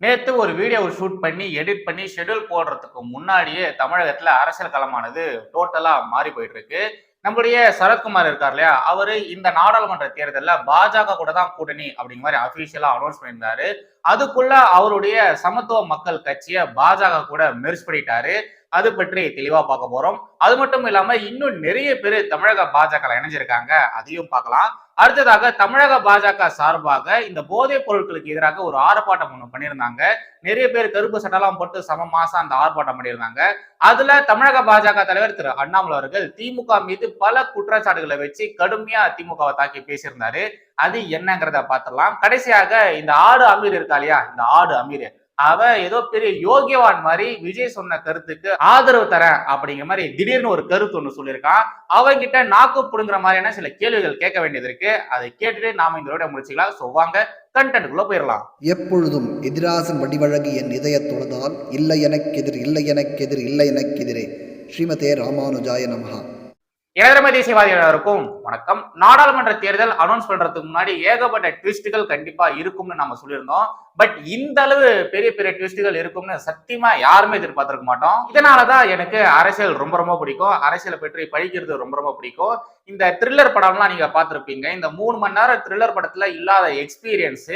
நேற்று ஒரு video shoot பண்ணி எடிட் பண்ணி ஷெட்யூல் போடுறதுக்கு முன்னாடியே தமிழகத்தில் அரசியல் களமானது டோட்டலா மாறி போயிட்டு இருக்கு நம்மளுடைய சரத்குமார் இருக்கார் இல்லையா? அவரு இந்த நாடாளுமன்ற தேர்தலில் பாஜக கூட தான் கூட்டணி அப்படிங்கிற மாதிரி அபிஷியலா அனௌன்ஸ் பண்ணியிருந்தாரு. அதுக்குள்ள அவருடைய சமத்துவ மக்கள் கட்சியை பாஜக கூட மெர்ஜ் பண்ணிட்டாரு. அது பற்றி தெளிவா பார்க்க போறோம். அது மட்டும் இல்லாம இன்னும் நிறைய பேர் தமிழக பாஜக இணைஞ்சிருக்காங்க. அதையும் பார்க்கலாம். அடுத்ததாக தமிழக பாஜக சார்பாக இந்த போதைப் பொருட்களுக்கு எதிராக ஒரு ஆர்ப்பாட்டம் ஒன்று பண்ணியிருந்தாங்க. நிறைய பேர் கருப்பு சட்டெல்லாம் போட்டு சம மாசம் அந்த ஆர்ப்பாட்டம் பண்ணியிருந்தாங்க. அதுல தமிழக பாஜக தலைவர் திரு அண்ணாமலை அவர்கள் திமுக மீது பல குற்றச்சாட்டுகளை வச்சு கடுமையா திமுகவை தாக்கி பேசியிருந்தாரு. அது என்னங்கிறத பார்த்துடலாம். கடைசியாக இந்த ஆடு அமீர் இருக்கா இல்லையா? இந்த ஆடு அமீர். அவ ஏதோ பெரிய யோகியவான் மாதிரி விஜய் சொன்ன கருத்துக்கு ஆதரவு தரேன் அப்படிங்கிற மாதிரி திடீர்னு ஒரு கருத்து ஒன்று சொல்லியிருக்கான். அவங்கிட்ட நாக்கு புடுங்குற மாதிரியான சில கேள்விகள் கேட்க வேண்டியது இருக்கு. அதை கேட்டுட்டு நாம இந்த விட முடிச்சுக்கலாம். ஸோ வாங்க போயிடலாம். எப்பொழுதும் எதிராசன் வடிவழகு என் இதயத் தொழுதால் இல்லை எனக்கெதிர் இல்லை எனக்கெதிர் இல்லை எனக்கெதிரே ஸ்ரீமதே ராமானுஜாய நமஹா. இளைஞரமை தேசியவாதிகளுக்கும் வணக்கம். நாடாளுமன்ற தேர்தல் அனௌன்ஸ் பண்றதுக்கு முன்னாடி ஏகப்பட்ட ட்விஸ்டுகள் கண்டிப்பா இருக்கும்னு நம்ம சொல்லியிருந்தோம். பட் இந்த அளவு பெரிய பெரிய ட்விஸ்டுகள் இருக்கும்னு சத்தியமா யாருமே எதிர்பார்த்திருக்க மாட்டோம். இதனாலதான் எனக்கு அரசியல் ரொம்ப ரொம்ப பிடிக்கும். அரசியலை பற்றி படிக்கிறது ரொம்ப ரொம்ப பிடிக்கும். இந்த த்ரில்லர் படம்லாம் நீங்க பார்த்துருப்பீங்க. இந்த மூணு மணி நேரம் த்ரில்லர் படத்துல இல்லாத எக்ஸ்பீரியன்ஸ்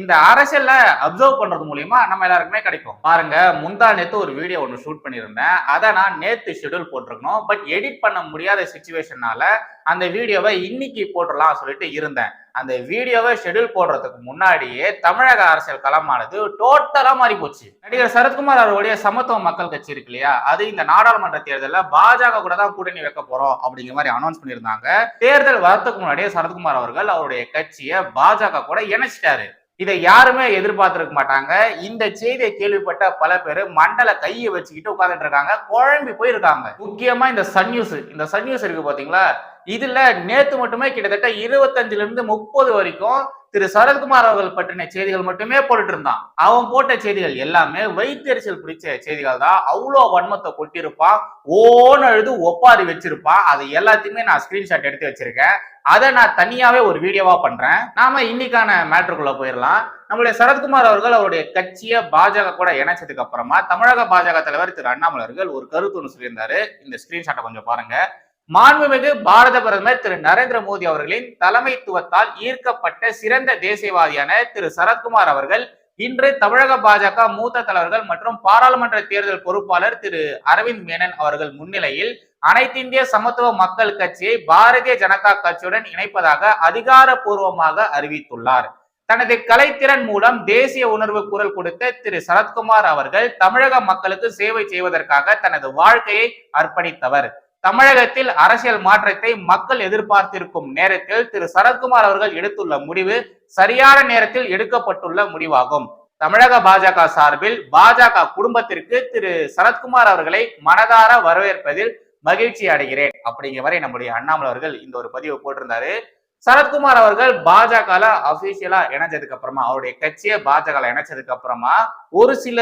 இந்த அரசியல்ல அப்சர்வ் பண்றது மூலியமா நம்ம எல்லாருக்குமே கிடைக்கும். பாருங்க முந்தா நேத்து ஒரு வீடியோ ஒன்று ஷூட் பண்ணியிருந்தேன். அதை நான் நேத்து ஷெட்யூல் போட்டிருக்கணும். பட் எடிட் பண்ண முடியாத சுச்சுவேஷனால அந்த வீடியோவை இன்னைக்கு போட்டுடலாம் சொல்லிட்டு இருந்தேன். அந்த வீடியோவை ஷெட்யூல் போடுறதுக்கு முன்னாடியே தமிழக அரசியல் களமானது டோட்டலா மாறி போச்சு. நடிகர் சரத்குமார் அவருடைய சமத்துவ மக்கள் கட்சி இருக்கு இல்லையா? அது இந்த நாடாளுமன்ற தேர்தலில் பாஜக கூட தான் கூட்டணி வைக்க போறோம் அப்படிங்கிற மாதிரி அனௌன்ஸ் பண்ணியிருந்தாங்க. தேர்தல் வரத்துக்கு முன்னாடியே சரத்குமார் அவர்கள் அவருடைய கட்சியை பாஜக கூட இணைச்சிட்டாரு. இதை யாருமே எதிர்பார்த்திருக்க மாட்டாங்க. இந்த செய்தியை கேள்விப்பட்ட பல பேர் மண்டல கையை வச்சுக்கிட்டு உட்காந்துட்டு இருக்காங்க. குழம்பி போயிருக்காங்க. முக்கியமா இந்த சன் நியூஸ் இந்த சன் நியூஸ் இருக்கு பாத்தீங்களா? இதுல நேத்து மட்டுமே கிட்டத்தட்ட இருபத்தஞ்சுல இருந்து முப்பது வரைக்கும் திரு சரத்குமார் அவர்கள் பற்றின செய்திகள் மட்டுமே போட்டுட்டு இருந்தான் அவன் போட்ட செய்திகள் எல்லாமே வைத்தறிச்சல் பிடிச்ச செய்திகள் தான். அவ்வளோ வன்மத்தை கொட்டியிருப்பான். ஓன்னு அழுது ஒப்பாரி வச்சிருப்பான். அது எல்லாத்தையுமே நான் ஸ்கிரீன்ஷாட் எடுத்து வச்சிருக்கேன். அதை நான் தனியாவே ஒரு வீடியோவா பண்றேன். நாம இன்னைக்கான மேட்ருக்குள்ள போயிடலாம். நம்மளுடைய சரத்குமார் அவர்கள் அவருடைய கட்சியை பாஜக கூட இணைச்சதுக்கு அப்புறமா தமிழக பாஜக தலைவர் திரு அண்ணாமலை அவர்கள் ஒரு கருத்து ஒன்று சொல்லியிருந்தாரு. இந்த ஸ்கிரீன்ஷாட்டை கொஞ்சம் பாருங்க. மாண்புமிகு பாரத பிரதமர் திரு நரேந்திர மோடி அவர்களின் தலைமைத்துவத்தால் ஈர்க்கப்பட்ட சிறந்த தேசியவாதியான திரு சரத்குமார் அவர்கள் இன்று தமிழக பாஜக மூத்த தலைவர்கள் மற்றும் பாராளுமன்ற தேர்தல் பொறுப்பாளர் திரு அரவிந்த் மேனன் அவர்கள் முன்னிலையில் அனைத்திந்திய சமத்துவ மக்கள் கட்சியை பாரதிய ஜனதா கட்சியுடன் இணைப்பதாக அதிகாரப்பூர்வமாக அறிவித்துள்ளார். தனது கலைத்திறன் மூலம் தேசிய உணர்வு குரல் கொடுத்த திரு சரத்குமார் அவர்கள் தமிழக மக்களுக்கு சேவை செய்வதற்காக தனது வாழ்க்கையை அர்ப்பணித்தவர். தமிழகத்தில் அரசியல் மாற்றத்தை மக்கள் எதிர்பார்த்திருக்கும் நேரத்தில் திரு. சரத்குமார் அவர்கள் எடுத்துள்ள முடிவு சரியான நேரத்தில் எடுக்கப்பட்டுள்ள முடிவாகும். தமிழக பாஜக சார்பில் பாஜக குடும்பத்திற்கு திரு. சரத்குமார் அவர்களை மனதார வரவேற்பதில் மகிழ்ச்சி அடைகிறேன். அப்படிங்கிற வரை நம்முடைய அண்ணாமலை அவர்கள் இந்த ஒரு பதிவை போட்டிருந்தாரு. சரத்குமார் அவர்கள் பாஜகல அபிஷியலா இணைஞ்சதுக்கு அப்புறமா அவருடைய கட்சியை பாஜக இணைச்சதுக்கு அப்புறமா ஒரு சில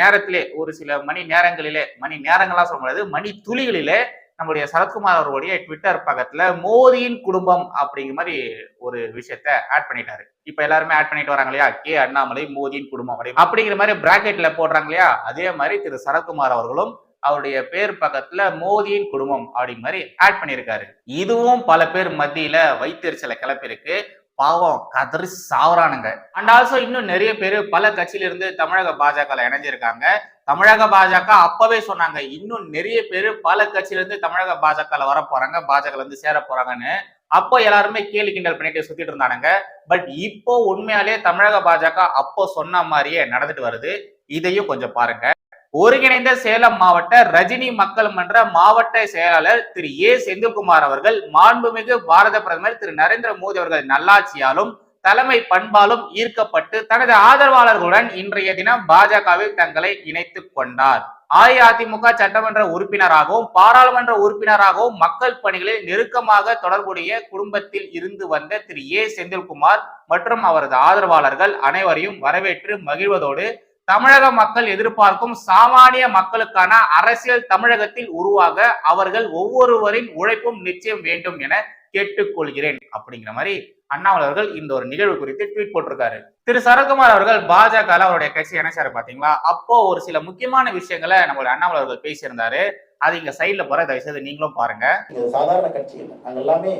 நேரத்திலே ஒரு சில மணி நேரங்களிலே மணி நேரங்களா சொல்ல முடியாது மணி துளிகளிலே நம்முடைய சரத்குமார் அவருடைய ட்விட்டர் பக்கத்துல மோதியின் குடும்பம் அப்படிங்கிற மாதிரி ஒரு விஷயத்த ஆட் பண்ணிட்டாரு. இப்ப எல்லாருமே ஆட் பண்ணிட்டு வராங்க இல்லையா? கே அண்ணாமலை மோதியின் குடும்பம் அப்படி அப்படிங்கிற மாதிரி பிராக்கெட்ல போடுறாங்க இல்லையா? அதே மாதிரி திரு சரத்குமார் அவர்களும் அவருடைய பேர் பக்கத்துல மோதியின் குடும்பம் அப்படிங்கிற மாதிரி ஆட் பண்ணியிருக்காரு. இதுவும் பல பேர் மத்தியில வைத்தறிச்சலை கிளப்பிருக்கு பாவம் கதறி சாவறானுங்க. அண்ட் ஆல்சோ இன்னும் நிறைய பேர் பல கட்சியில இருந்து தமிழக பாஜக இணைஞ்சிருக்காங்க. தமிழக பாஜக அப்பவே சொன்னாங்க இன்னும் நிறைய பேர் பல கட்சியில இருந்து தமிழக பாஜக வர போறாங்க பாஜக இருந்து சேர போறாங்கன்னு அப்போ எல்லாருமே கேலி கிண்டல் பண்ணிட்டு சுத்திட்டு இருந்தானுங்க. பட் இப்போ உண்மையாலே தமிழக பாஜக அப்போ சொன்ன மாதிரியே நடந்துட்டு வருது. இதையும் கொஞ்சம் பாருங்க. ஒருங்கிணைந்த சேலம் மாவட்ட ரஜினி மக்கள் மன்ற மாவட்ட செயலாளர் திரு ஏ செந்தில்குமார் அவர்கள் மாண்புமிகு பாரத பிரதமர் திரு நரேந்திர மோடி அவர்கள் நல்லாட்சியாலும் தலைமை பண்பாலும் ஈர்க்கப்பட்டு தனது ஆதரவாளர்களுடன் இன்றைய தினம் பாஜகவில் தங்களை இணைத்துக் கொண்டார். அஇஅதிமுக சட்டமன்ற உறுப்பினராகவும் பாராளுமன்ற உறுப்பினராகவும் மக்கள் பணிகளில் நெருக்கமாக தொடர்புடைய குடும்பத்தில் இருந்து வந்த திரு ஏ செந்தில்குமார் மற்றும் அவரது ஆதரவாளர்கள் அனைவரையும் வரவேற்று மகிழ்வதோடு தமிழக மக்கள் எதிர்பார்க்கும் சாமானிய மக்களுக்கான அரசியல் தமிழகத்தில் உருவாக அவர்கள் ஒவ்வொருவரின் உழைப்பும் நிச்சயம் வேண்டும் என கேட்டுக்கொள்கிறேன் அப்படிங்கிற மாதிரி அண்ணாமலை அவர்கள் இந்த ஒரு நிகழ்வு குறித்து ட்வீட் போட்டிருக்காரு. திரு சரத்குமார் அவர்கள் பாஜக அவருடைய கட்சி இணைச்சாரு பாத்தீங்களா? அப்போ ஒரு சில முக்கியமான விஷயங்களை நம்மளுடைய அண்ணாமலை அவர்கள் பேசியிருந்தாரு. அது இங்க சைட்ல போற தயவு செய்து நீங்களும் பாருங்க. இது சாதாரண கட்சி எல்லாமே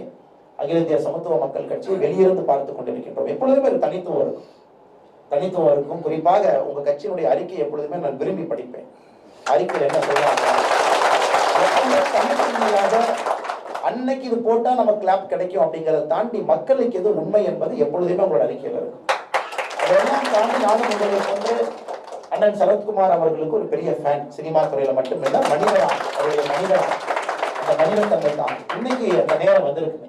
அகில இந்திய சமத்துவ மக்கள் கட்சியை வெளியிருந்து பார்த்து கொண்டிருக்கின்றோம். எப்பொழுதுமே தனித்துவம் இருக்கும். தனித்துவம் இருக்கும் குறிப்பாக உங்க கட்சியினுடைய அறிக்கை எப்பொழுதுமே நான் விரும்பி படிப்பேன். அறிக்கையில் என்ன சொல்றாங்க? அன்னைக்கு இது போட்டா நமக்கு கிளாப் கிடைக்கும் அப்படிங்கறத தாண்டி மக்களுக்கு எது உண்மை என்பது எப்பொழுதுமே உங்களோட அறிக்கையில் இருக்கும். அதெல்லாம் தாண்டி நானும் உங்களுக்கு வந்து அண்ணன் சரத்குமார் அவர்களுக்கு ஒரு பெரிய ஃபேன் சினிமா துறையில மட்டுமில்ல மனிதனா அவருடைய மனிதனா அந்த மனிதன் மனிதத்தன்மை தான். இன்னைக்கு அந்த நேரம் வந்திருக்குங்க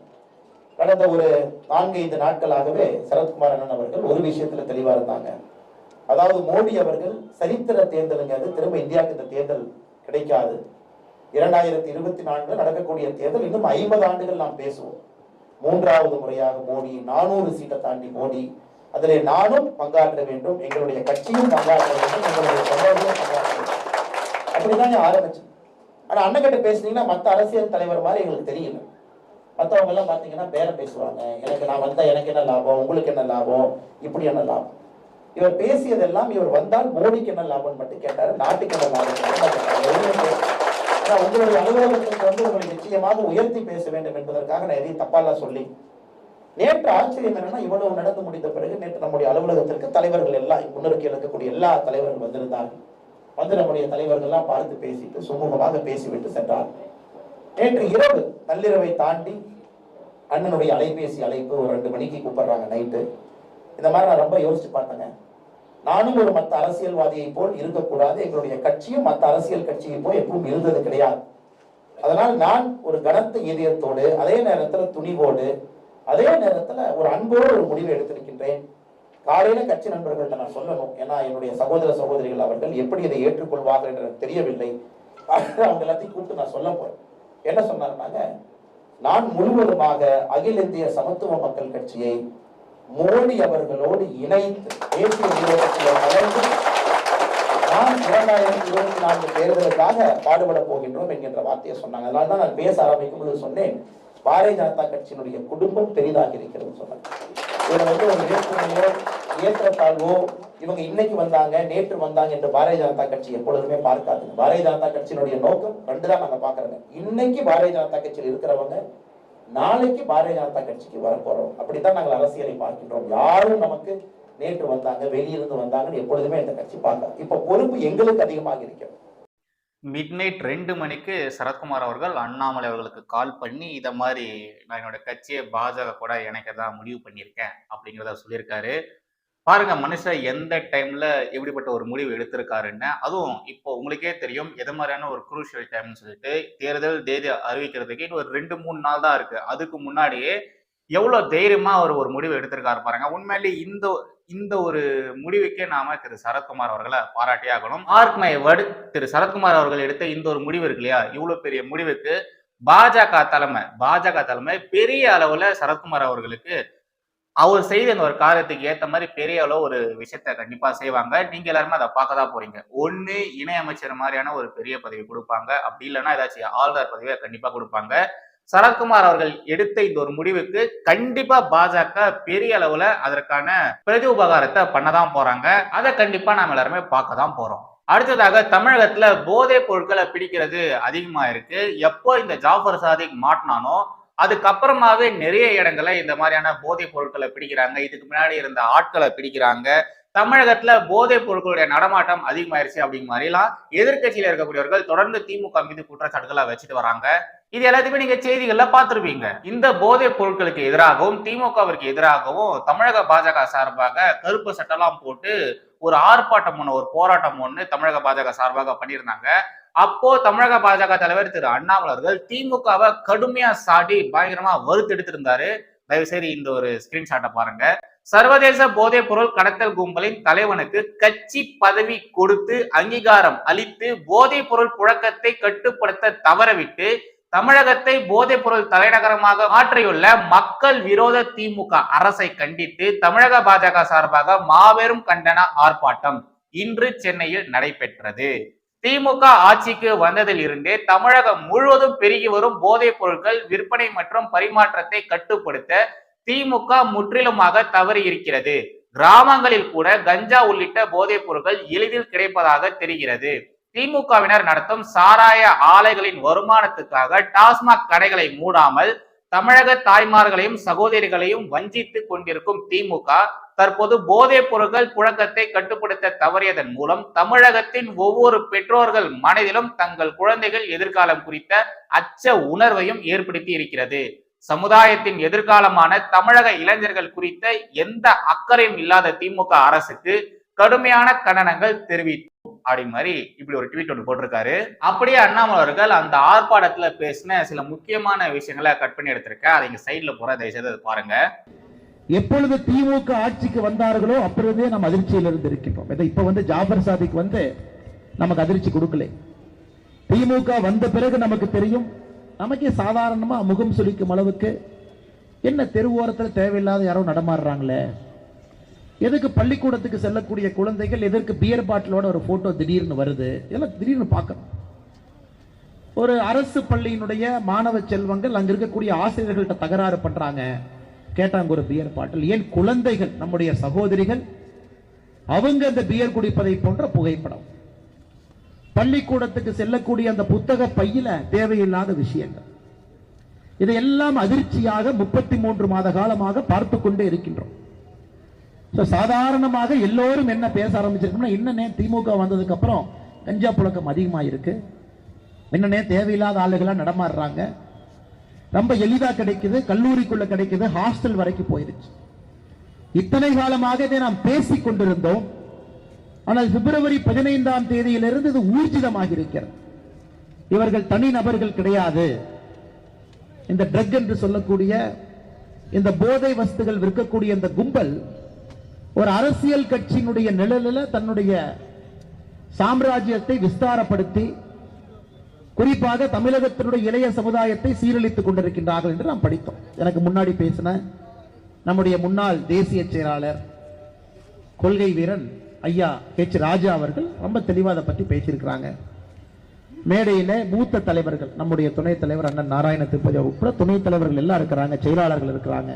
கடந்த ஒரு நான்கு ஐந்து நாட்களாகவே சரத்குமார் அண்ணன் அவர்கள் ஒரு விஷயத்துல தெளிவா இருந்தாங்க. அதாவது மோடி அவர்கள் சரித்திர தேர்தலுங்கிறது திரும்ப இந்தியாவுக்கு இந்த தேர்தல் கிடைக்காது. இரண்டாயிரத்தி இருபத்தி நான்குல நடக்கக்கூடிய தேர்தல் இன்னும் ஐம்பது ஆண்டுகள் நாம் பேசுவோம். மூன்றாவது முறையாக மோடி நானூறு சீட்டை தாண்டி மோடி அதிலே நானும் பங்காற்ற வேண்டும் எங்களுடைய கட்சியும் பங்காற்ற வேண்டும் எங்களுடைய சகோதரியும் பங்காற்ற வேண்டும். அப்படிதான் ஆரம்பிச்சு ஆனா அண்ணகிட்ட பேசுனீங்கன்னா மத்த அரசியல் தலைவர் மாதிரி எங்களுக்கு தெரியல. மற்றவங்க எல்லாம் பார்த்தீங்கன்னா பேரம் பேசுவாங்க. எனக்கு நான் வந்தால் எனக்கு என்ன லாபம்? உங்களுக்கு என்ன லாபம்? இப்படி என்ன லாபம்? இவர் பேசியதெல்லாம் இவர் வந்தால் மோடிக்கு என்ன லாபம் மட்டும் கேட்டார். நாட்டுக்கு என்ன லாபம் ஆனால் உங்களுடைய அலுவலகத்திற்கு வந்து உங்களை நிச்சயமாக உயர்த்தி பேச வேண்டும் என்பதற்காக நான் எதையும் தப்பாலாம் சொல்லி. நேற்று ஆச்சரியம் என்னன்னா இவ்வளவு நடந்து முடிந்த பிறகு நேற்று நம்முடைய அலுவலகத்திற்கு தலைவர்கள் எல்லாம் முன்னிறுக்கி இருக்கக்கூடிய எல்லா தலைவர்கள் வந்திருந்தார்கள். வந்து நம்முடைய தலைவர்கள்லாம் பார்த்து பேசிட்டு சுமூகமாக பேசிவிட்டு சென்றார் நேற்று இரவு நள்ளிரவை தாண்டி அண்ணனுடைய அலைபேசி அழைப்பு ஒரு ரெண்டு மணிக்கு கூப்பிடுறாங்க நைட்டு. இந்த மாதிரி நான் ரொம்ப யோசிச்சு பார்த்தேங்க. நானும் ஒரு மற்ற அரசியல்வாதியை போல் இருக்கக்கூடாது. எங்களுடைய கட்சியும் மற்ற அரசியல் கட்சியை போல் எப்பவும் இருந்தது கிடையாது. அதனால் நான் ஒரு கனத்த இதயத்தோடு அதே நேரத்தில் துணிவோடு அதே நேரத்தில் ஒரு அன்போடு ஒரு முடிவை எடுத்திருக்கின்றேன். காலையில கட்சி நண்பர்கள்ட்ட நான் சொல்லணும். ஏன்னா என்னுடைய சகோதர சகோதரிகள் அவர்கள் எப்படி இதை ஏற்றுக்கொள்வார்கள் என்று எனக்கு தெரியவில்லை. அவங்க எல்லாத்தையும் கூப்பிட்டு நான் சொல்ல போறேன். என்ன சொன்னாருன்னாங்க நான் முழுவதுமாக அகில இந்திய சமத்துவ மக்கள் கட்சியை மோடி அவர்களோடு இணைத்து தேசிய நிறுவனத்தில் கலந்து நான் இரண்டாயிரத்தி இருபத்தி நான்கு தேர்தலுக்காக பாடுபட போகின்றோம் என்கின்ற வார்த்தையை சொன்னாங்க. அதனால தான் நான் பேச ஆரம்பிக்கும் பொழுது சொன்னேன் பாரதிய ஜனதா கட்சியினுடைய குடும்பம் பெரிதாக இருக்கிறது சொன்னாங்க. இதுல வந்து ஒரு வேற்றுமையோ ஏற்றத்தாழ்வோ இவங்க இன்னைக்கு வந்தாங்க நேற்று வந்தாங்க என்று பாரதிய ஜனதா கட்சி எப்பொழுதுமே பார்க்காது. பாரதிய ஜனதா கட்சியினுடைய நோக்கம் ரெண்டு தான் நாங்க பாக்குறோங்க இன்னைக்கு பாரதிய ஜனதா கட்சியில் இருக்கிறவங்க நாளைக்கு பாரதிய ஜனதா கட்சிக்கு வரப்போறோம் அப்படித்தான் நாங்கள் அரசியலை பார்க்கின்றோம். யாரும் நமக்கு நேற்று வந்தாங்க வெளியிருந்து வந்தாங்கன்னு எப்பொழுதுமே இந்த கட்சி பார்க்காது. இப்ப பொறுப்பு எங்களுக்கு அதிகமாக இருக்கிறது. மிட் நைட் ரெண்டு மணிக்கு சரத்குமார் அவர்கள் அண்ணாமலை அவர்களுக்கு கால் பண்ணி இதை மாதிரி நான் என்னோட கட்சியை பாஜக கூட இணைக்கதா முடிவு பண்ணியிருக்கேன் அப்படிங்கிறத சொல்லியிருக்காரு. பாருங்க மனுஷன் எந்த டைம்ல எப்படிப்பட்ட ஒரு முடிவு எடுத்திருக்காருன்னு அதுவும் இப்போ உங்களுக்கே தெரியும் எது மாதிரியான ஒரு குரூஷியல் டைம்னு சொல்லிட்டு தேர்தல் தேதி அறிவிக்கிறதுக்கு இன்னும் ஒரு ரெண்டு மூணு நாள் தான் இருக்கு. அதுக்கு முன்னாடியே எவ்வளவு தைரியமா அவர் ஒரு முடிவு எடுத்திருக்காரு பாருங்க. உண்மையிலேயே இந்த இந்த ஒரு முடிவுக்கே நாம திரு. சரத்குமார் அவர்களை பாராட்டி ஆகணும். ஆர்க் மை வேர்டு திரு. சரத்குமார் அவர்கள் எடுத்த இந்த ஒரு முடிவு இருக்கு இல்லையா? இவ்வளவு பெரிய முடிவுக்கு பாஜக தலைமை பாஜக தலைமை பெரிய அளவுல சரத்குமார் அவர்களுக்கு அவர் செய்த அந்த ஒரு காரியத்துக்கு ஏற்ற மாதிரி பெரிய அளவு ஒரு விஷயத்த கண்டிப்பா செய்வாங்க. நீங்க எல்லாருமே அதை பார்க்க தான் போறீங்க. ஒன்னு இணையமைச்சர் மாதிரியான ஒரு பெரிய பதவி கொடுப்பாங்க. அப்படி இல்லைன்னா ஏதாச்சும் ஆளுநர் பதவியை கண்டிப்பா கொடுப்பாங்க. சரத்குமார் அவர்கள் எடுத்த இந்த ஒரு முடிவுக்கு கண்டிப்பா பாஜக பெரிய அளவுல அதற்கான பிரதி உபகாரத்தை பண்ணதான் போறாங்க. அதை கண்டிப்பா நாம எல்லாருமே பார்க்க தான் போறோம். அடுத்ததாக தமிழகத்துல போதைப் பொருட்களை பிடிக்கிறது அதிகமா இருக்கு. எப்போ இந்த ஜாஃபர் சாதிக் மாட்டினானோ அதுக்கப்புறமாவே நிறைய இடங்கள்ல இந்த மாதிரியான போதைப் பொருட்களை பிடிக்கிறாங்க. இதுக்கு முன்னாடி இருந்த ஆட்களை பிடிக்கிறாங்க. தமிழகத்துல போதைப் பொருட்களுடைய நடமாட்டம் அதிகமாயிருச்சு அப்படிங்கிற மாதிரிலாம் எதிர்கட்சியில இருக்கக்கூடியவர்கள் தொடர்ந்து திமுக மீது குற்றச்சாட்டுகளை வச்சுட்டு வராங்க. இது எல்லாத்தையுமே நீங்க செய்திகள்ல பார்த்துருப்பீங்க. இந்த போதைப் பொருட்களுக்கு எதிராகவும் திமுகவிற்கு எதிராகவும் தமிழக பாஜக சார்பாக கருப்பு சட்டெல்லாம் போட்டு ஒரு ஆர்ப்பாட்டம் ஒன்று ஒரு போராட்டம் ஒன்று தமிழக பாஜக சார்பாக பண்ணியிருந்தாங்க. அப்போ தமிழக பாஜக தலைவர் திரு அண்ணாமலை அவர்கள் திமுகவை கடுமையா சாடி பயங்கரமா வறுத்தெடுத்திருந்தாரு தயவு செய்து இந்த ஒரு ஸ்கிரீன்ஷாட்டை பாருங்க. சர்வதேச போதைப் பொருள் கடத்தல் கும்பலின் தலைவனுக்கு கட்சி பதவி கொடுத்து அங்கீகாரம் அளித்து போதைப் பொருள் புழக்கத்தை கட்டுப்படுத்த தவறவிட்டு தமிழகத்தை போதைப் பொருள் தலைநகரமாக மாற்றியுள்ள மக்கள் விரோத திமுக அரசை கண்டித்து தமிழக பாஜக சார்பாக மாபெரும் கண்டன ஆர்ப்பாட்டம் இன்று சென்னையில் நடைபெற்றது. திமுக ஆட்சிக்கு வந்ததில் இருந்தே தமிழகம் முழுவதும் பெருகி வரும் போதைப் பொருட்கள் விற்பனை மற்றும் பரிமாற்றத்தை கட்டுப்படுத்த திமுக முற்றிலுமாக தவறி இருக்கிறது. கிராமங்களில் கூட கஞ்சா உள்ளிட்ட போதைப் பொருட்கள் எளிதில் கிடைப்பதாக தெரிகிறது. திமுகவினர் நடத்தும் சாராய ஆலைகளின் வருமானத்துக்காக டாஸ்மாக் கடைகளை மூடாமல் தமிழக தாய்மார்களையும் சகோதரிகளையும் வஞ்சித்து கொண்டிருக்கும் திமுக தற்போது போதைப் பொருட்கள் புழக்கத்தை கட்டுப்படுத்த தவறியதன் மூலம் தமிழகத்தின் ஒவ்வொரு பெற்றோர்கள் மனதிலும் தங்கள் குழந்தைகள் எதிர்காலம் குறித்த அச்ச உணர்வையும் ஏற்படுத்தி இருக்கிறது. சமுதாயத்தின் எதிர்காலமான தமிழக இளைஞர்கள் குறித்த எந்த அக்கறையும் இல்லாத திமுக அரசுக்கு கடுமையான கண்டனங்கள் தெரிவித்தோம் அப்படி மாதிரி இப்படி ஒரு ட்வீட் ஒன்று போட்டிருக்காரு. அப்படியே அண்ணாமலை அவர்கள் அந்த ஆர்ப்பாட்டத்துல பேசின சில முக்கியமான விஷயங்களை கட் பண்ணி எடுத்திருக்கேன். அதை இங்க சைடில் போகிற தயவுசெய்து அதை பாருங்க. எப்பொழுது திமுக ஆட்சிக்கு வந்தார்களோ அப்பொழுதே நம்ம அதிர்ச்சியில் இருந்து இருக்கின்றோம் இதை இப்ப வந்து ஜாபர் சாதிக் வந்து நமக்கு அதிர்ச்சி கொடுக்கல. திமுக வந்த பிறகு நமக்கு தெரியும். நமக்கே சாதாரணமா முகம் சுளிக்கும் அளவுக்கு என்ன தெருவோரத்தில் தேவையில்லாத யாரோ நடமாடுறாங்களே? எதுக்கு பள்ளிக்கூடத்துக்கு செல்லக்கூடிய குழந்தைகள் எதற்கு பியர் பாட்டிலோட ஒரு போட்டோ திடீர்னு வருது? இதெல்லாம் திடீர்னு பார்க்கணும். ஒரு அரசு பள்ளியினுடைய மாணவ செல்வங்கள் அங்க இருக்கக்கூடிய ஆசிரியர்கள்ட்ட தகராறு பண்றாங்க. கேட்டாங்க ஒரு பியர் பாட்டில். ஏன் குழந்தைகள் நம்முடைய சகோதரிகள் அவங்க அந்த பியர் குடிப்பதை போன்ற புகைப்படம். பள்ளிக்கூடத்துக்கு செல்லக்கூடிய அந்த புத்தக பையில தேவையில்லாத விஷயங்கள். இதையெல்லாம் அதிர்ச்சியாக முப்பத்தி மூன்று மாத காலமாக பார்த்து கொண்டே இருக்கின்றோம். சாதாரணமாக எல்லோரும் என்ன பேச ஆரம்பிச்சிருக்கோம்னா என்னன்னே திமுக வந்ததுக்கு அப்புறம் கஞ்சா புழக்கம் அதிகமாக இருக்கு என்னன்னே தேவையில்லாத ஆளுகளாக நடமாடுறாங்க. ரொம்ப எளிதா கிடைக்குது கல்லூரிக்குள்ள கிடைக்குது ஹாஸ்டல் வரைக்கும் போயிருச்சு. இத்தனை காலமாக இதை நாம் பேசிக் கொண்டிருந்தோம். ஆனால் பிப்ரவரி பதினைந்தாம் தேதியிலிருந்து இது ஊர்ஜிதமாக இருக்கிறது. இவர்கள் தனி நபர்கள் கிடையாது. இந்த ட்ரக் என்று சொல்லக்கூடிய இந்த போதை வஸ்துகள் விற்கக்கூடிய இந்த கும்பல் ஒரு அரசியல் கட்சியினுடைய நிழலில் தன்னுடைய சாம்ராஜ்யத்தை விஸ்தாரப்படுத்தி குறிப்பாக தமிழகத்தினுடைய இளைய சமுதாயத்தை சீரழித்துக் கொண்டிருக்கின்றார்கள் என்று நாம் படித்தோம். எனக்கு முன்னாடி பேசின நம்முடைய முன்னாள் தேசிய செயலாளர் கொள்கை வீரன் ஐயா ஹெச் ராஜா அவர்கள் ரொம்ப தெளிவாக அதை பற்றி பேசியிருக்கிறாங்க. மேடையில் மூத்த தலைவர்கள் நம்முடைய துணைத் தலைவர் அண்ணன் நாராயண திருப்பதி உட்பட துணைத் தலைவர்கள் எல்லாம் இருக்கிறாங்க செயலாளர்கள் இருக்கிறாங்க.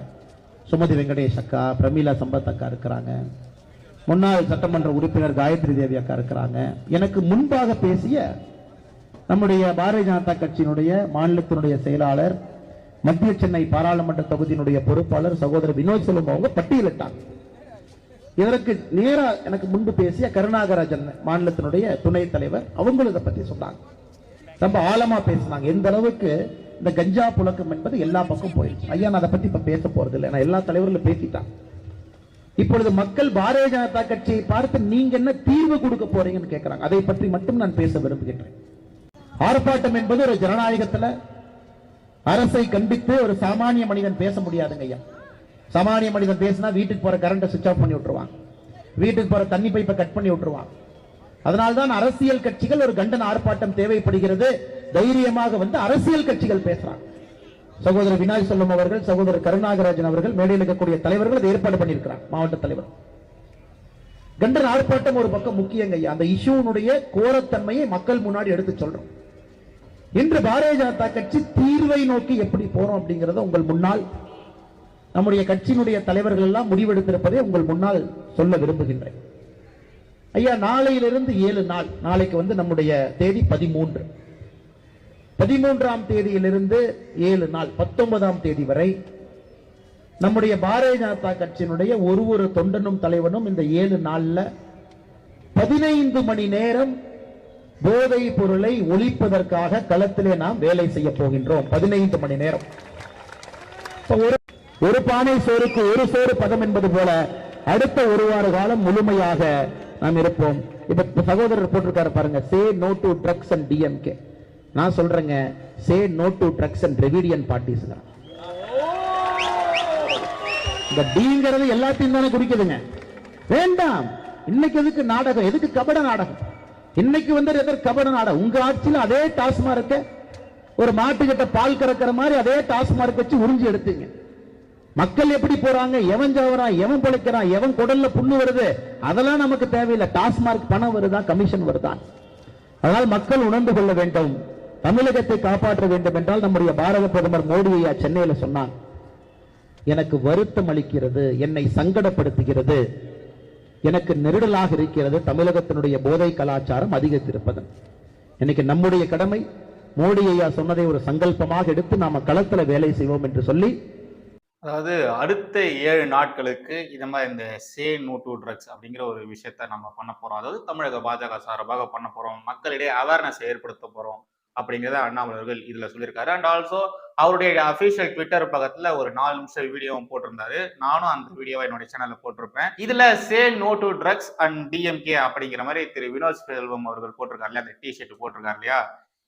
சுமதி வெங்கடேஷ் அக்கா பிரமீலா சம்பத் அக்கா இருக்கிறாங்க. முன்னாள் சட்டமன்ற உறுப்பினர் காயத்ரி தேவி அக்கா இருக்கிறாங்க. எனக்கு முன்பாக பேசிய நம்முடைய பாரதிய ஜனதா கட்சியினுடைய மாநிலத்தினுடைய செயலாளர் மத்திய சென்னை பாராளுமன்ற தொகுதியினுடைய பொறுப்பாளர் சகோதரர் வினோத் செல்வம் அவங்க பட்டியலிட்டாங்க. இதற்கு நேரா எனக்கு முன்பு பேசிய கருணாகராஜன் மாநிலத்தினுடைய துணைத் தலைவர் அவங்களும் இதை பத்தி சொன்னாங்க. ரொம்ப ஆழமா பேசினாங்க. எந்த அளவுக்கு இந்த கஞ்சா புழக்கம் என்பது எல்லா பக்கம் போயிடுச்சு ஐயா நான் அதை பத்தி இப்ப பேச போறது இல்லை நான் எல்லா தலைவர்களும் பேசிட்டாங்க. இப்பொழுது மக்கள் பாரதிய ஜனதா கட்சியை பார்த்து நீங்க என்ன தீர்வு கொடுக்க போறீங்கன்னு கேட்கிறாங்க அதை பற்றி மட்டும் நான் பேச விரும்புகின்றேன். ஆர்ப்பாட்டம் என்பது ஒரு ஜனநாயகத்துல அரசை கண்டித்து ஒரு சாமானிய மனிதன் பேச முடியாதுங்க ஐயா. சாமானிய மனிதன் பேசினா வீட்டுக்கு போற கரண்ட்டை சுவிச் ஆஃப் பண்ணி விட்டுருவான். வீட்டுக்கு போற தண்ணி பைப்பை கட் பண்ணி விட்டுருவான். அதனால்தான் அரசியல் கட்சிகள் ஒரு கண்டன ஆர்ப்பாட்டம் தேவைப்படுகிறது. தைரியமாக வந்து அரசியல் கட்சிகள் பேசுறாங்க. சகோதரர் வினாய் செல்வம் அவர்கள் சகோதரர் கருணாகராஜன் அவர்கள் மேடையில் இருக்கக்கூடிய தலைவர்கள் அதை ஏற்பாடு பண்ணியிருக்கிறார் மாவட்ட தலைவர். கண்டன ஆர்ப்பாட்டம் ஒரு பக்கம் முக்கியங்க ஐயா. அந்த இஷ்யூனுடைய கோரத்தன்மையை மக்கள் முன்னாடி எடுத்து சொல்றோம். இன்று பாரதிய ஜனதா கட்சி தீர்வை நோக்கி எப்படி போறோம் அப்படிங்கறத உங்கள் முன்னால் நம்முடைய கட்சியினுடைய தலைவர்கள் எல்லாம் முடிவெடுத்திருப்பதை உங்கள் முன்னால் சொல்ல விரும்புகின்றேன். ஐயா நாளையிலிருந்து ஏழு நாள் நாளைக்கு வந்து நம்முடைய தேதி பதிமூன்று. பதிமூன்றாம் தேதியிலிருந்து ஏழு நாள் பத்தொன்பதாம் தேதி வரை நம்முடைய பாரதிய ஜனதா கட்சியினுடைய ஒரு ஒரு தொண்டனும் தலைவனும் இந்த ஏழு நாளில் பதினைந்து மணி நேரம் போதை பொருளை ஒழிப்பதற்காக களத்திலே நாம் வேலை செய்ய போகின்றோம். பதினைந்து மணி நேரம். ஒரு ஒரு பானை சோறுக்கு ஒரு சோறு பதம் என்பது போல அடுத்த ஒரு வார காலம் முழுமையாக நாம் இருப்போம். இப்ப சகோதரர் போட்டிருக்காரு பாருங்க say no to drugs and DMK நான் சொல்றேங்க say no to drugs and ரெவிடியன் parties இந்த டிங்கிறது எல்லாத்தையும் தானே குறிக்குதுங்க. வேண்டாம். இன்னைக்கு எதுக்கு நாடகம்? எதுக்கு கபட நாடகம்? இன்னைக்கு வந்து எதற்கு கபட நாடகம் உங்க ஆட்சியில் அதே டாஸ்மார்க்க ஒரு மாட்டுக்கிட்ட பால் கறக்கிற மாதிரி அதே டாஸ்மார்க் வச்சு உறிஞ்சி எடுத்தீங்க. மக்கள் எப்படி போறாங்க? எவன் சாவறான் எவன் பிழைக்கிறான் எவன் குடல்ல புண்ணு வருது? அதெல்லாம் நமக்கு தேவையில்லை. டாஸ்மார்க் பணம் வருதா கமிஷன் வருதான் அதனால் மக்கள் உணர்ந்து கொள்ள வேண்டும். தமிழகத்தை காப்பாற்ற வேண்டும் என்றால் நம்முடைய பாரத பிரதமர் மோடி ஐயா சொன்னான் எனக்கு வருத்தம் அளிக்கிறது என்னை சங்கடப்படுத்துகிறது. எனக்கு நெருடலாக இருக்கிறது தமிழகத்தினுடைய போதை கலாச்சாரம் அதிகரித்திருப்பதன் இன்னைக்கு நம்முடைய கடமை மோடி ஐயா சொன்னதை ஒரு சங்கல்பமாக எடுத்து நாம களத்துல வேலை செய்வோம் என்று சொல்லி அதாவது அடுத்த ஏழு நாட்களுக்கு இந்த மாதிரி இந்த சே நோ டூ ட்ரக்ஸ் அப்படிங்கிற ஒரு விஷயத்த நம்ம பண்ண போறோம். அதாவது தமிழக பாஜக சார்பாக பண்ண போறோம். மக்களிடையே அவேர்னஸ் ஏற்படுத்த போறோம். அப்படிங்கிறத அண்ணாமலை அவர்கள் இதுல சொல்லியிருக்காரு. அண்ட் ஆல்சோ அவருடைய அபிஷியல் ட்விட்டர் பக்கத்துல ஒரு நாலு நிமிஷம் வீடியோவும் போட்டிருந்தாரு. நானும் அந்த வீடியோவை என்னுடைய சேனல்ல போட்டிருப்பேன். இதுல say no to drugs and DMK அப்படிங்கிற மாதிரி திரு வினோத் செல்வம் அவர்கள் போட்டிருக்காரு இல்லையா? அந்த டி ஷர்ட் போட்டிருக்காரு இல்லையா?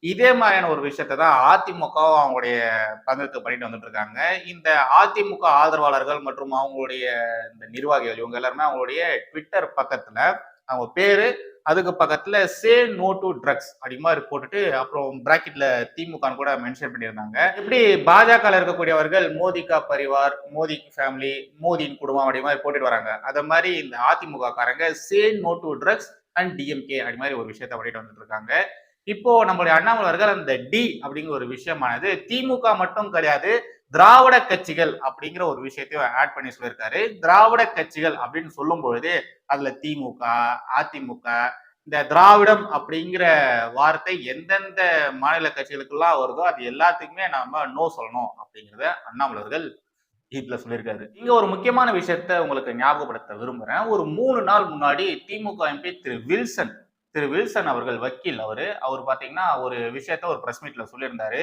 இதே மாதிரியான ஒரு விஷயத்தை தான் அதிமுகவும் அவங்களுடைய பங்குக்கு பண்ணிட்டு வந்துட்டு இருக்காங்க இந்த அதிமுக ஆதரவாளர்கள் மற்றும் அவங்களுடைய இந்த நிர்வாகிகள் இவங்க எல்லாருமே அவங்களுடைய ட்விட்டர் பக்கத்துல அவங்க பேரு அதுக்கு பக்கத்துல சே நோ டு ட்ரக்ஸ் அப்படி மாதிரி போட்டுட்டு அப்புறம் பிராக்கெட்ல திமுகன்னு கூட மென்ஷன் பண்ணியிருந்தாங்க. இப்படி பாஜக இருக்கக்கூடியவர்கள் மோதிகா பரிவார் மோதி ஃபேமிலி மோதியின் குடும்பம் அப்படி மாதிரி போட்டுட்டு வராங்க. அத மாதிரி இந்த அதிமுக காரங்க say no to drugs and DMK அப்படி மாதிரி ஒரு விஷயத்த பண்ணிட்டு வந்துட்டு இருக்காங்க. இப்போ நம்மளுடைய அண்ணாமலை அந்த டி அப்படிங்கிற ஒரு விஷயமானது திமுக மட்டும் கிடையாது திராவிட கட்சிகள் அப்படிங்கிற ஒரு விஷயத்தையும் ஆட் பண்ணி சொல்லியிருக்காரு. திராவிட கட்சிகள் அப்படின்னு சொல்லும் பொழுது அதுல திமுக அதிமுக இந்த திராவிடம் அப்படிங்கிற வார்த்தை எந்தெந்த மாநில கட்சிகளுக்கெல்லாம் வருதோ அது எல்லாத்துக்குமே நாம நோ சொல்லணும் அப்படிங்கிறத அண்ணாமலை அவர்கள் இதுல சொல்லியிருக்காரு. இங்க ஒரு முக்கியமான விஷயத்த உங்களுக்கு ஞாபகப்படுத்த விரும்புறேன். ஒரு மூணு நாள் முன்னாடி திமுக MP Thiru Wilson Thiru Wilson அவர்கள் வக்கீல் அவரு அவர் பாத்தீங்கன்னா ஒரு விஷயத்த ஒரு பிரஸ் மீட்ல சொல்லியிருந்தாரு.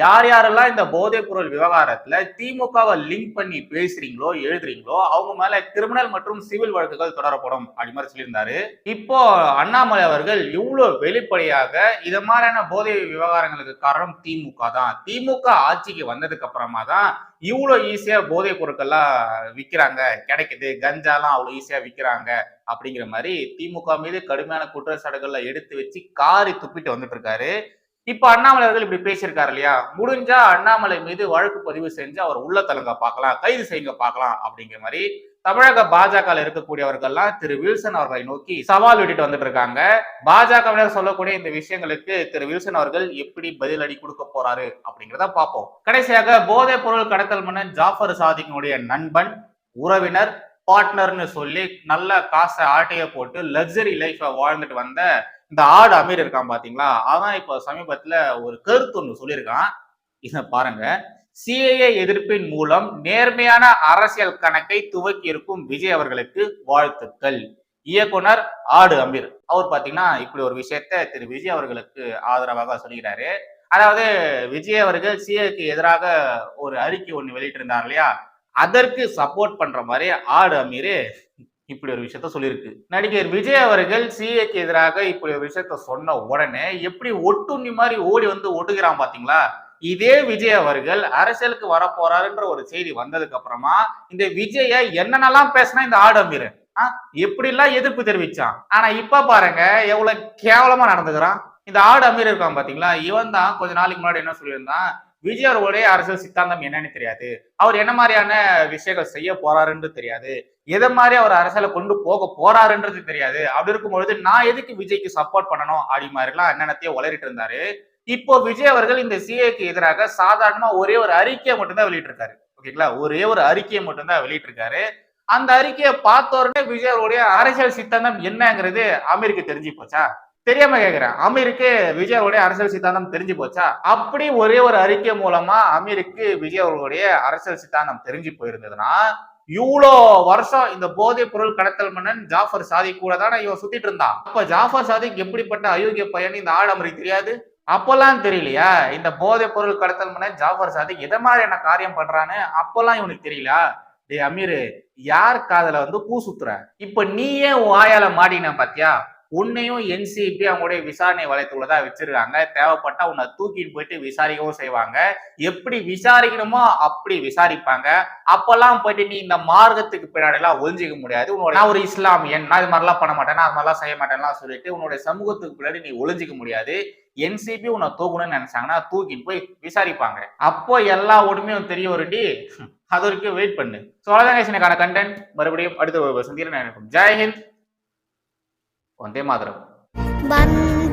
யார் யாரெல்லாம் இந்த போதைப் பொருள் விவகாரத்துல திமுகவை லிங்க் பண்ணி பேசுறீங்களோ எழுதுறீங்களோ அவங்க மேல கிரிமினல் மற்றும் சிவில் வழக்குகள் தொடரப்படும் அப்படி மாதிரி சொல்லியிருந்தாரு. இப்போ அண்ணாமலை அவர்கள் இவ்வளவு வெளிப்படையாக இது மாதிரியான போதை விவகாரங்களுக்கு காரணம் திமுக தான். திமுக ஆட்சிக்கு வந்ததுக்கு அப்புறமா தான் இவ்வளவு ஈஸியா போதைப் பொருட்கள்லாம் விற்கிறாங்க கிடைக்குது. கஞ்சாலாம் அவ்வளவு ஈஸியா விற்கிறாங்க அப்படிங்கிற மாதிரி திமுக மீது கடுமையான குற்றச்சாட்டுகள்ல எடுத்து வச்சு காரி துப்பிட்டு வந்துட்டு இருக்காரு. இப்ப அண்ணாமலை அவர்கள் இப்படி பேசியிருக்காரு இல்லையா? முடிஞ்சா அண்ணாமலை மீது வழக்கு பதிவு செஞ்சு அவர் உள்ள தலங்க பார்க்கலாம். கைது செய்யுங்க பார்க்கலாம் அப்படிங்கிற மாதிரி தமிழக பாஜக இருக்கக்கூடியவர்கள்லாம் திரு வில்சன் அவர்களை நோக்கி சவால் விட்டுட்டு வந்துட்டு இருக்காங்க. பாஜகவினர் சொல்லக்கூடிய இந்த விஷயங்களுக்கு திரு வில்சன் அவர்கள் எப்படி பதிலடி கொடுக்க போறாரு அப்படிங்கிறத பார்ப்போம். கடைசியாக போதைப் பொருள் கடத்தல் மன்னன் ஜாஃபர் சாதிக்கினுடைய நண்பன் உறவினர் பார்ட்னர்னு சொல்லி நல்ல காசை ஆட்டைய போட்டு லக்ஸரி லைஃபை வாழ்ந்துட்டு வந்த இந்த ஆடு அமீர் இருக்கான் பாத்தீங்களா? அதான் இப்போ சமீபத்துல ஒரு கருத்து ஒன்று சொல்லியிருக்கான். இதை பாருங்க. சிஏஏ எதிர்ப்பின் மூலம் நேர்மையான அரசியல் கணக்கை துவக்கி இருக்கும் விஜய் அவர்களுக்கு வாழ்த்துக்கள். இயக்குனர் ஆடு அமீர். அவர் பாத்தீங்கன்னா இப்படி ஒரு விஷயத்த திரு விஜய் அவர்களுக்கு ஆதரவாக சொல்கிறாரு அதாவது விஜய் அவர்கள் சிஏக்கு எதிராக ஒரு அறிக்கை ஒன்று வெளியிட்டிருந்தார் இல்லையா? அதற்கு சப்போர்ட் பண்ற மாதிரி ஆடு அமீர் இப்படி ஒரு விஷயத்த சொல்லியிருக்கு. நடிகர் விஜய் அவர்கள் சிஏக்கு எதிராக இப்படி ஒரு விஷயத்த சொன்ன உடனே எப்படி ஒட்டுண்ணி மாதிரி ஓடி வந்து ஒட்டுகிறான் பாத்தீங்களா? இதே விஜய் அவர்கள் அரசியலுக்கு வரப்போறாருன்ற ஒரு செய்தி வந்ததுக்கு அப்புறமா இந்த விஜய என்னென்னலாம் பேசினா இந்த ஆடு அமீர்? எப்படி எல்லாம் எதிர்ப்பு தெரிவிச்சான்? ஆனா இப்ப பாருங்க எவ்வளவு கேவலமா நடந்துக்கிறான். இந்த ஆடு அமீர் இருக்கான் பாத்தீங்களா? இவன் தான் கொஞ்ச நாளைக்கு முன்னாடி என்ன சொல்லியிருந்தான்? விஜய் அவர்களுடைய அரசியல் சித்தாந்தம் என்னன்னு தெரியாது. அவர் என்ன மாதிரியான விஷயங்கள் செய்ய போறாருன்னு தெரியாது. எதை மாதிரி அவர் அரசியல கொண்டு போக போறாருன்றது தெரியாது. அப்படி இருக்கும்பொழுது நான் எதுக்கு விஜய்க்கு சப்போர்ட் பண்ணணும்? அப்படி மாதிரிலாம் என்னென்னத்தையும் உளறிட்டு இருந்தாரு. இப்போ விஜய் அவர்கள் இந்த சிஏக்கு எதிராக சாதாரணமா ஒரே ஒரு அறிக்கையை மட்டும்தான் வெளியிட்டிருக்காரு. ஓகேங்களா? ஒரே ஒரு அறிக்கையை மட்டும்தான் வெளியிட்டிருக்காரு. அந்த அறிக்கையை பார்த்த உடனே விஜய் அவருடைய அரசியல் சித்தாந்தம் என்னங்கிறது அமெரிக்க தெரிஞ்சு போச்சா? தெரியாம கேக்குறேன். அமீருக்கு விஜய் அவருடைய அரசியல் சித்தாந்தம் தெரிஞ்சு போச்சா? அப்படி ஒரே ஒரு அறிக்கை மூலமா அமீருக்கு விஜய் அவர்களுடைய அரசியல் சித்தாந்தம் தெரிஞ்சு போயிருந்ததுன்னா இவ்வளோ வருஷம் இந்த போதைப் பொருள் கடத்தல் மன்னன் ஜாஃபர் சாதிக் கூட தானே இவன் சுத்திட்டு இருந்தான். அப்ப ஜாஃபர் சாதிக் எப்படிப்பட்ட அயோக்கிய பையன் இந்த ஆடு அமரிக்கு தெரியாது? அப்பெல்லாம் தெரியலையா? இந்த போதைப் பொருள் கடத்தல் மன்னன் ஜாஃபர் சாதிக் எதை மாதிரியான காரியம் பண்றான்னு அப்பெல்லாம் இவனுக்கு தெரியல டேய் அமீர் யார் காதல வந்து பூ சுத்துற? இப்ப நீயே ஏன் வாயால மாடின பாத்தியா? உன்னையும் என்சிபி அவங்களுடைய விசாரணை வளையத்துள்ளதா வச்சிருக்காங்க. தேவைப்பட்டா உன்னை தூக்கிட்டு போயிட்டு விசாரிக்கவும் செய்வாங்க. எப்படி விசாரிக்கணுமோ அப்படி விசாரிப்பாங்க. அப்பெல்லாம் போயிட்டு நீ இந்த மார்க்கத்துக்கு பின்னாடி எல்லாம் ஒழிஞ்சிக்க முடியாது. உன்னோட நான் ஒரு இஸ்லாமியன். நான் இது மாதிரிலாம் பண்ண மாட்டேன். நான் அது மாதிரிலாம் செய்ய மாட்டேன்லாம் சொல்லிட்டு உன்னோட சமூகத்துக்கு பின்னாடி நீ ஒழிஞ்சிக்க முடியாது. என்சிபி உன்னை தூக்கணும்னு நினைச்சாங்கன்னா தூக்கிட்டு போய் விசாரிப்பாங்க. அப்போ எல்லா உண்மையும் தெரிய வருடி அது வரைக்கும் வெயிட் பண்ணு. ஸோ அவ்வளோதான் கண்டென்ட் மறுபடியும் அடுத்த ஒரு சந்திக்கிறேன். ஜெயஹிந்த் வந்தே மாதரம் வந்த